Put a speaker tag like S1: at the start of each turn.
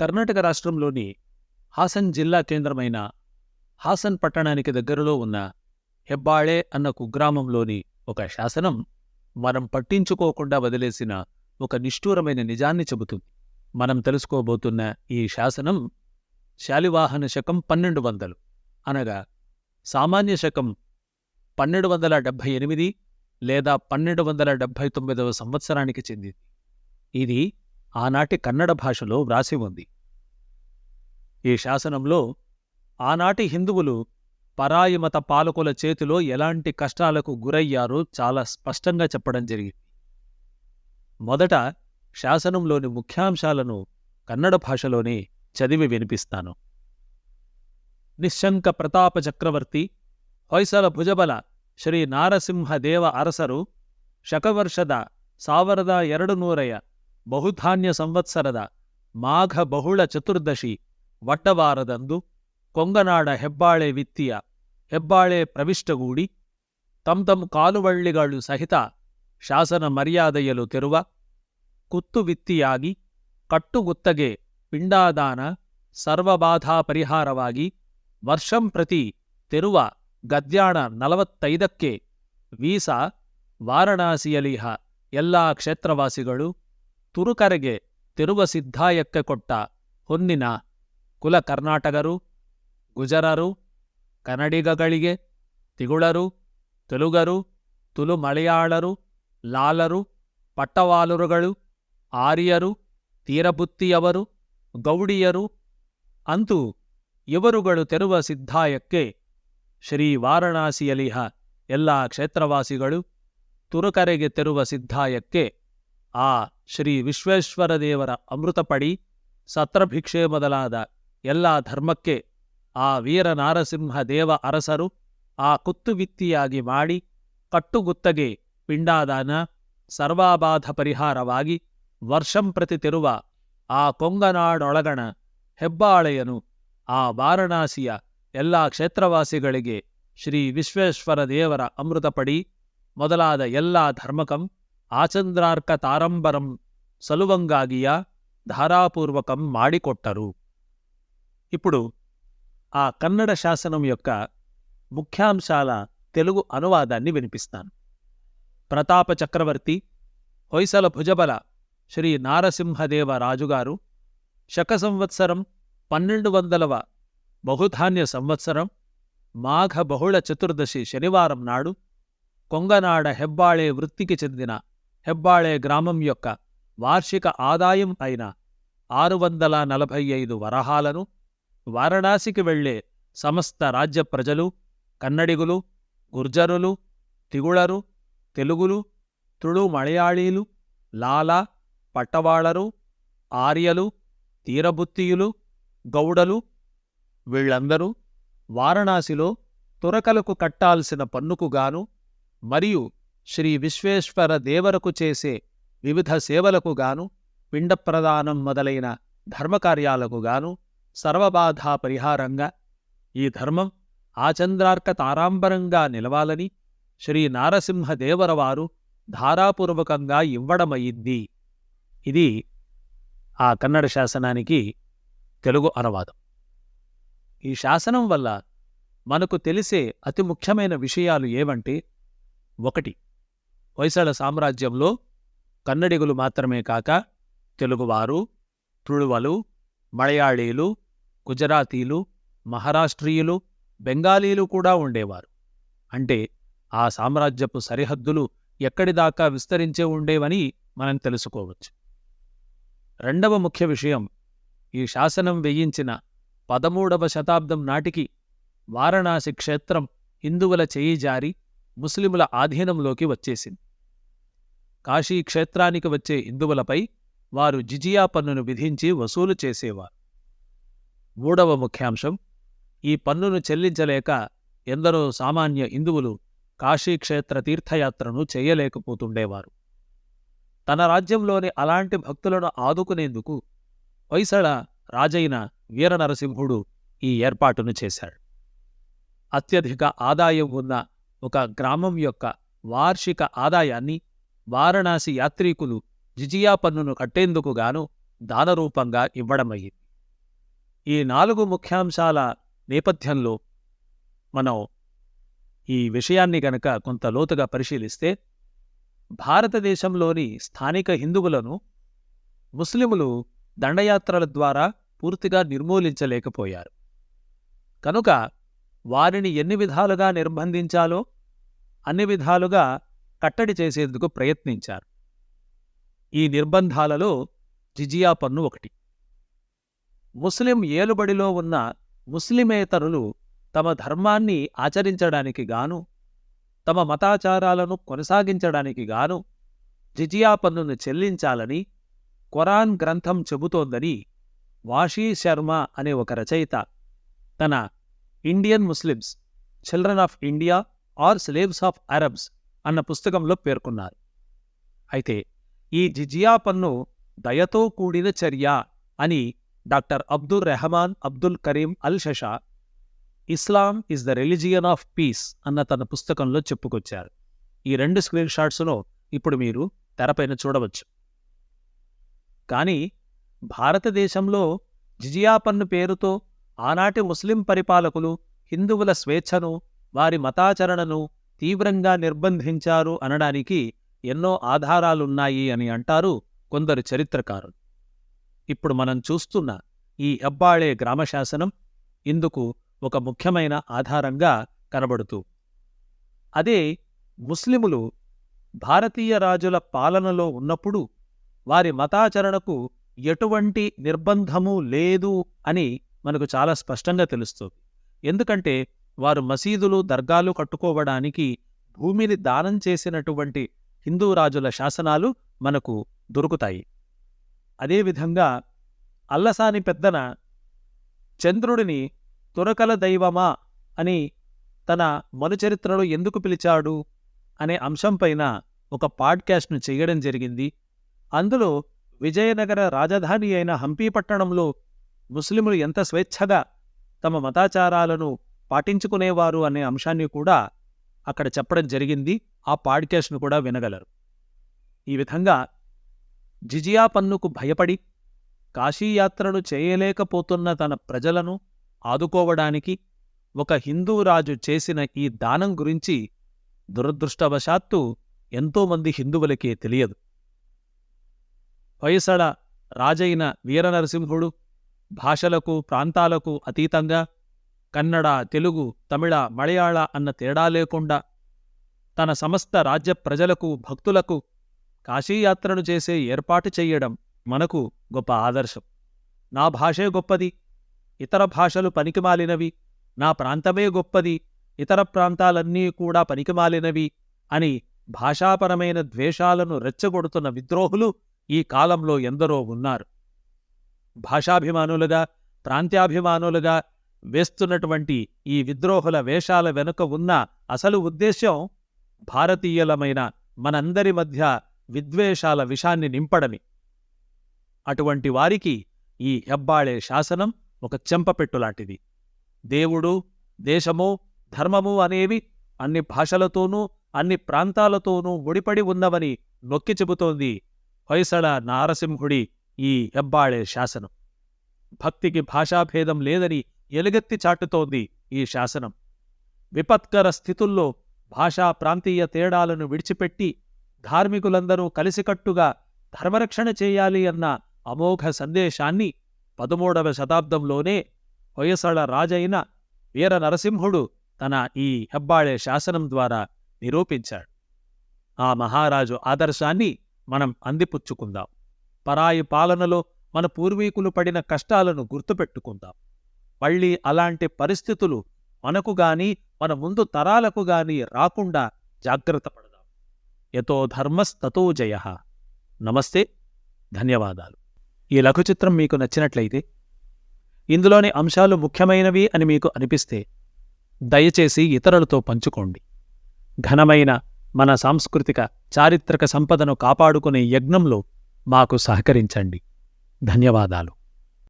S1: కర్ణాటక రాష్ట్రంలోని హాసన్ జిల్లా కేంద్రమైన హాసన్ పట్టణానికి దగ్గరలో ఉన్న హెబ్బాళే అన్న కుగ్రామంలోని ఒక శాసనం మనం పట్టించుకోకుండా వదిలేసిన ఒక నిష్ఠూరమైన నిజాన్ని చెబుతుంది. మనం తెలుసుకోబోతున్న ఈ శాసనం శాలివాహన శకం పన్నెండు వందలు. అనగా సామాన్య శకం పన్నెండు వందల డెబ్భై ఎనిమిది లేదా పన్నెండు వందల డెబ్భై తొమ్మిదవ సంవత్సరానికి చెందింది. ఇది ఆనాటి కన్నడ భాషలో వ్రాసి ఉంది ఈ శాసనంలో ఆనాటి హిందువులు పరాయి మత పాలకుల చేతిలో ఎలాంటి కష్టాలకు గురయ్యారో చాలా స్పష్టంగా చెప్పడం జరిగింది మొదట శాసనంలోని ముఖ్యాంశాలను కన్నడ భాషలోనే చదివి వినిపిస్తాను నిశ్శంక ప్రతాప చక్రవర్తి ಹೊಯ್ಸಳ ಭುಜಬಲ ಶ್ರೀ ನಾರಸಿಂಹದೇವ ಅರಸರು ಶಕವರ್ಷದ ಸಾವಿರದ ಎರಡು ನೂರೆಯ ಬಹುಧಾನ್ಯ ಸಂವತ್ಸರದ ಮಾಘ ಬಹುಳ ಚತುರ್ದಶಿ ವಟ್ಟವಾರದಂದು ಕೊಂಗನಾಡ ಹೆಬ್ಬಾಳೆ ವಿತ್ತಿಯ ಹೆಬ್ಬಾಳೆ ಪ್ರವಿಷ್ಟಗೂಡಿ ತಮ್ ಕಾಲುವಳ್ಳಿಗಳು ಸಹಿತ ಶಾಸನ ಮರ್ಯಾದೆಯಲು ತೆರುವ ಕುತ್ತು ವಿತ್ತಿಯಾಗಿ ಕಟ್ಟುಗುತ್ತಗೆ ಪಿಂಡಾದಾನ ಸರ್ವಬಾಧಾ ಪರಿಹಾರವಾಗಿ ವರ್ಷಂ ಪ್ರತಿ ತೆರುವ ಗದ್ಯಾಣ ನಲವತ್ತೈದಕ್ಕೆ ವೀಸಾ ವಾರಣಾಸಿಯಲಿಹ ಎಲ್ಲಾ ಕ್ಷೇತ್ರವಾಸಿಗಳು ತುರುಕರೆಗೆ ತಿರುವ ಸಿದ್ಧಾಯಕ್ಕೆ ಕೊಟ್ಟ ಹೊನ್ನಿನ ಕುಲ ಕರ್ನಾಟಕರು, ಗುಜರರು, ಕನ್ನಡಿಗಗಳಿಗೆ, ತಿಗುಳರು, ತೆಲುಗರು, ತುಲು ಮಲಯಾಳರು, ಲಾಲರು, ಪಟ್ಟವಾಲುರುಗಳು, ಆರ್ಯರು, ತೀರಬುತ್ತಿಯವರು, ಗೌಡಿಯರು, ಅಂತೂ ಇವರುಗಳು ತೆರುವ ಸಿದ್ಧಾಯಕ್ಕೆ ಶ್ರೀ ವಾರಣಾಸಿಯಲಿಹ ಎಲ್ಲ ಕ್ಷೇತ್ರವಾಸಿಗಳು ತುರುಕರೆಗೆ ತೆರುವ ಸಿದ್ಧಾಯಕ್ಕೆ ಆ ಶ್ರೀ ವಿಶ್ವೇಶ್ವರ ದೇವರ ಅಮೃತಪಡಿ ಸತ್ರಭಿಕ್ಷೆ ಮೊದಲಾದ ಎಲ್ಲ ಧರ್ಮಕ್ಕೆ ಆ ವೀರ ನಾರಸಿಂಹ ದೇವ ಅರಸರು ಆ ಕುತ್ತುವಿತ್ತಿಯಾಗಿ ಮಾಡಿ ಕಟ್ಟುಗುತ್ತಗೆ ಪಿಂಡಾದಾನ, ಸರ್ವಾಬಾಧ ಪರಿಹಾರವಾಗಿ ವರ್ಷಂ ಪ್ರತಿ ತಿರುವ ಆ ಕೊಂಗನಾಡೊಳಗಣ ಹೆಬ್ಬಾಳೆಯನು ಆ ವಾರಣಾಸಿಯ ಎಲ್ಲ ಕ್ಷೇತ್ರವಾಸಿಗಳಿಗೆ ಶ್ರೀ ವಿಶ್ವೇಶ್ವರ ದೇವರ ಅಮೃತಪಡಿ ಮೊದಲಾದ ಎಲ್ಲ ಧರ್ಮಕಂ ಆಚಂದ್ರಾರ್ಕ ತಾರಂಬರಂ ಸಲುವಂಗಾಗಿಯ ధారాపూర్వకం మాడికొట్టరు ఇప్పుడు ఆ కన్నడ శాసనం యొక్క ముఖ్యాంశాల తెలుగు అనువాదాన్ని వినిపిస్తాను ప్రతాప చక్రవర్తి హొయ్సల భుజబల శ్రీ నారసింహదేవ రాజుగారు శక సంవత్సరం పన్నెండు వందలవ బహుధాన్య సంవత్సరం మాఘ బహుళ చతుర్దశి శనివారం నాడు కొంగనాడ హెబ్బాళే వృత్తికి చెందిన హెబ్బాళే గ్రామం యొక్క వార్షిక ఆదాయం అయిన ఆరు వందల నలభై ఐదు వరహాలను వారణాసికి వెళ్ళే సమస్త రాజ్య ప్రజలు కన్నడిగులు గుర్జరులు తిగుళరు తెలుగులు తుళు మలయాళీలు లాల పట్టవాళరు ఆర్యలు తీరబుత్తియులు గౌడలు వీళ్ళందరూ వారణాసిలో తురకలకు కట్టాల్సిన పన్నుకుగాను మరియు శ్రీ విశ్వేశ్వర దేవరకు చేసే వివిధ సేవలకు గాను పిండప్రదానం మొదలైన ధర్మకార్యాలకు గాను సర్వబాధా పరిహారంగా ఈ ధర్మం ఆచంద్రార్క తారాంబరంగా నిలవాలని శ్రీ నారసింహదేవరవారు ధారాపూర్వకంగా ఇవ్వడమయ్యింది ఇది ఆ కన్నడ శాసనానికి తెలుగు అనువాదం. ఈ శాసనం వల్ల మనకు తెలిసే అతి ముఖ్యమైన విషయాలు ఏవంటే ఒకటి హొయసల సామ్రాజ్యంలో కన్నడిగులు మాత్రమే కాక తెలుగువారు తుళువలు మలయాళీలు గుజరాతీలు మహారాష్ట్రీయులు బెంగాలీలు కూడా ఉండేవారు. అంటే ఆ సామ్రాజ్యపు సరిహద్దులు ఎక్కడిదాకా విస్తరించే ఉండేవని మనం తెలుసుకోవచ్చు. రెండవ ముఖ్య విషయం ఈ శాసనం వేయించిన పదమూడవ శతాబ్దం నాటికి వారణాసి క్షేత్రం హిందువుల చేయి జారి ముస్లిముల ఆధీనంలోకి వచ్చేసింది. కాశీ క్షేత్రానికి వచ్చే హిందువులపై వారు జిజియా పన్నును విధించి వసూలు చేసేవారు. మూడవ ముఖ్యాంశం ఈ పన్నును చెల్లించలేక ఎందరో సామాన్య హిందువులు కాశీక్షేత్ర తీర్థయాత్రను చేయలేకపోతుండేవారు. తన రాజ్యంలోని అలాంటి భక్తులను ఆదుకునేందుకు వైసళ రాజైన వీరనరసింహుడు ఈ ఏర్పాటును చేశాడు. అత్యధిక ఆదాయం ఉన్న ఒక గ్రామం యొక్క వార్షిక ఆదాయాన్ని వారణాసి యాత్రీకులు జిజియా పన్నును కట్టేందుకు గాను దానరూపంగా ఇవ్వడమయ్యింది ఈ నాలుగు ముఖ్యాంశాల నేపథ్యంలో మనం ఈ విషయాన్ని గనక కొంత లోతుగా పరిశీలిస్తే భారతదేశంలోని స్థానిక హిందువులను ముస్లిములు దండయాత్రల ద్వారా పూర్తిగా నిర్మూలించలేకపోయారు. కనుక వారిని ఎన్ని విధాలుగా నిర్బంధించాలో అన్ని విధాలుగా కట్టడి చేసేందుకు ప్రయత్నించారు. ఈ నిర్బంధాలలో జిజియా పన్ను ఒకటి. ముస్లిం ఏలుబడిలో ఉన్న ముస్లిమేతరులు తమ ధర్మాన్ని ఆచరించడానికి గాను తమ మతాచారాలను కొనసాగించడానికి గాను జిజియా పన్నును చెల్లించాలని ఖురాన్ గ్రంథం చెబుతోందని వాషీ శర్మ అనే ఒక రచయిత తన Indian Muslims children of India are slaves of Arabs అన్న పుస్తకంలో పేర్కొన్నారు. అయితే ఈ జిజియా పన్ను దయతో కూడిన చర్య అని doctor Abdul Rahman Abdul Karim Al Sheha Islam is the religion of peace అన్న తన పుస్తకంలో చెప్పుకొచ్చారు. ఈ రెండు స్క్రీన్ షాట్స్లో ఇప్పుడు మీరు తెరపైన చూడవచ్చు. కానీ భారతదేశంలో జిజియా పన్ను పేరుతో ఆనాటి ముస్లిం పరిపాలకులు హిందువుల స్వేచ్ఛను వారి మతాచరణను తీవ్రంగా నిర్బంధించారు అనడానికి ఎన్నో ఆధారాలున్నాయి అని అంటారు కొందరు చరిత్రకారులు. ఇప్పుడు మనం చూస్తున్న ఈ అబ్బాళే గ్రామశాసనం ఇందుకు ఒక ముఖ్యమైన ఆధారంగా కనబడుతూ అదే ముస్లిములు భారతీయ రాజుల పాలనలో ఉన్నప్పుడు వారి మతాచరణకు ఎటువంటి నిర్బంధము లేదు అని మనకు చాలా స్పష్టంగా తెలుస్తుంది. ఎందుకంటే వారు మసీదులు దర్గాలు కట్టుకోవడానికి భూమిని దానం చేసినటువంటి హిందూ రాజుల శాసనాలు మనకు దొరుకుతాయి. అదేవిధంగా అల్లసాని పెద్దన చంద్రుడిని తురకల దైవమా అని తన మనుచరిత్రలో ఎందుకు పిలిచాడు అనే అంశంపైన ఒక పాడ్కాస్ట్ను చేయడం జరిగింది. అందులో విజయనగర రాజధాని అయిన హంపీ పట్టణంలో ముస్లిములు ఎంత స్వేచ్ఛగా తమ మతాచారాలను పాటించుకునేవారు అనే అంశాన్ని కూడా అక్కడ చెప్పడం జరిగింది. ఆ పాడ్కేస్ట్ను కూడా వినగలరు. ఈ విధంగా జిజియా పన్నుకు భయపడి కాశీయాత్రను చేయలేకపోతున్న తన ప్రజలను ఆదుకోవడానికి ఒక హిందూ రాజు చేసిన ఈ దానం గురించి దురదృష్టవశాత్తు ఎంతోమంది హిందువులకే తెలియదు. వయసడ రాజైన వీరనరసింహుడు భాషలకు ప్రాంతాలకు అతీతంగా కన్నడ తెలుగు తమిళ మలయాళ అన్న తేడా లేకుండా తన సమస్త రాజ్య ప్రజలకు భక్తులకు కాశీయాత్రను చేసే ఏర్పాటు చెయ్యడం మనకు గొప్ప ఆదర్శం. నా భాషే గొప్పది ఇతర భాషలు పనికిమాలినవి నా ప్రాంతమే గొప్పది ఇతర ప్రాంతాలన్నీ కూడా పనికిమాలినవి అని భాషాపరమైన ద్వేషాలను రెచ్చగొడుతున్న విద్రోహులు ఈ కాలంలో ఎందరో ఉన్నారు. భాషాభిమానులుగా ప్రాంత్యాభిమానులుగా వేస్తున్నటువంటి ఈ విద్రోహుల వేషాల వెనుక ఉన్న అసలు ఉద్దేశ్యం భారతీయులమైన మనందరి మధ్య విద్వేషాల విషాన్ని నింపడమి. అటువంటి వారికి ఈ హెబ్బాళే శాసనం ఒక చెంపపెట్టులాంటిది దేవుడు దేశము ధర్మము అనేవి అన్ని భాషలతోనూ అన్ని ప్రాంతాలతోనూ ముడిపడి ఉన్నవని నొక్కి చెబుతోంది హొయసళ నారసింహుడి ఈ హెబ్బాళే శాసనం. భక్తికి భాషాభేదం లేదని ఎలుగెత్తి చాటుతోంది ఈ శాసనం. విపత్కర స్థితుల్లో భాషా ప్రాంతీయ తేడాలను విడిచిపెట్టి ధార్మికులందరూ కలిసికట్టుగా ధర్మరక్షణ చేయాలి అన్న అమోఘ సందేశాన్ని పదమూడవ శతాబ్దంలోనే హొయసళ రాజైన వీర నరసింహుడు తన ఈ హెబ్బాళే శాసనం ద్వారా నిరూపించాడు. ఆ మహారాజు ఆదర్శాన్ని మనం అందిపుచ్చుకుందాం. పరాయి పాలనలో మన పూర్వీకులు పడిన కష్టాలను గుర్తుపెట్టుకుందాం. మళ్ళీ అలాంటి పరిస్థితులు మనకు గాని మన ముందు తరాలకు గాని రాకుండా జాగ్రత్త పడదాం. యతో ధర్మస్తతో జయ. నమస్తే. ధన్యవాదాలు. ఈ లఘుచిత్రం మీకు నచ్చినట్లయితే ఇందులోని అంశాలు ముఖ్యమైనవి అని మీకు అనిపిస్తే దయచేసి ఇతరులతో పంచుకోండి. ఘనమైన మన సాంస్కృతిక చారిత్రక సంపదను కాపాడుకునే యజ్ఞంలో మాకు సహకరించండి. ధన్యవాదాలు.